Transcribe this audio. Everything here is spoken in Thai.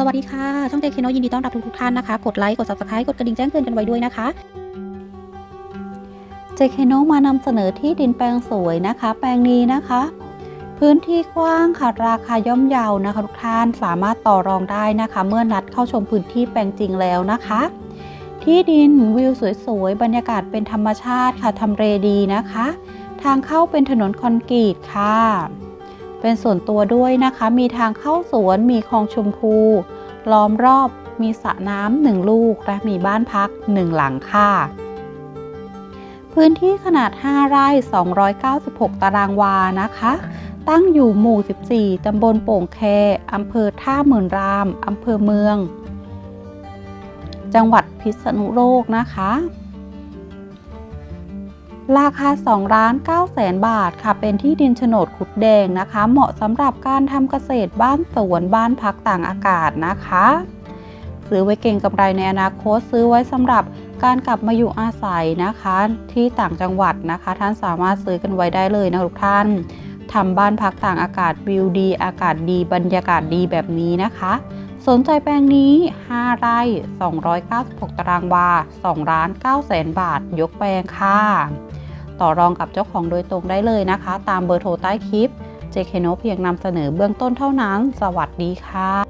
สวัสดีค่ะ ช่องเจคโนยินดีต้อนรับทุกๆท่านนะคะ กดไลค์ กด subscribe กดกระดิ่งแจ้งเตือนกันไว้ด้วยนะคะเจเคโนมานำเสนอที่ดินแปลงสวยนะคะ แปลงนี้นะคะ พื้นที่กว้างค่ะราคาย่อมเยานะคะทุกท่านสามารถต่อรองได้นะคะ เมื่อนัดเข้าชมพื้นที่แปลงจริงแล้วนะคะ ที่ดินวิวสวยๆบรรยากาศเป็นธรรมชาติค่ะทำเลดีนะคะ ทางเข้าเป็นถนนคอนกรีตค่ะ เป็นส่วนตัวด้วยนะคะ มีทางเข้าสวน มีคลองชมพู ล้อมรอบ มีสระน้ำหนึ่งลูก และมีบ้านพักหนึ่งหลังค่ะ พื้นที่ขนาด 5 ไร่ 296 ตารางวานะคะ ตั้งอยู่หมู่ 14 ตำบลโป่งแคอำเภอท่าหมื่นราม อำเภอเมือง จังหวัดพิษณุโลกนะคะ ราคา2ล้าน9แสนบาทค่ะ เป็นที่ดินโฉนดขุดแดงนะคะ เหมาะสำหรับการทำเกษตรบ้านสวนบ้านพักต่างอากาศนะคะ ซื้อไว้เก่งกำไรในอนาคตซื้อไว้สำหรับการกลับมาอยู่อาศัยนะคะ ที่ต่างจังหวัดนะคะ ท่านสามารถซื้อกันไว้ได้เลยนะทุกท่านทำบ้านพักต่างอากาศวิวดี อากาศดี บรรยากาศดีแบบนี้นะคะ สนใจแปลงนี้ 5 ไร่ 296 ตารางวา 2 ล้าน9แสนบาท ยกแปลงค่ะ ต่อรองกับเจ้าของโดยตรงได้เลยนะคะ ตามเบอร์โทรใต้คลิป เจเคโนเพียงนำเสนอเบื้องต้นเท่านั้น สวัสดีค่ะ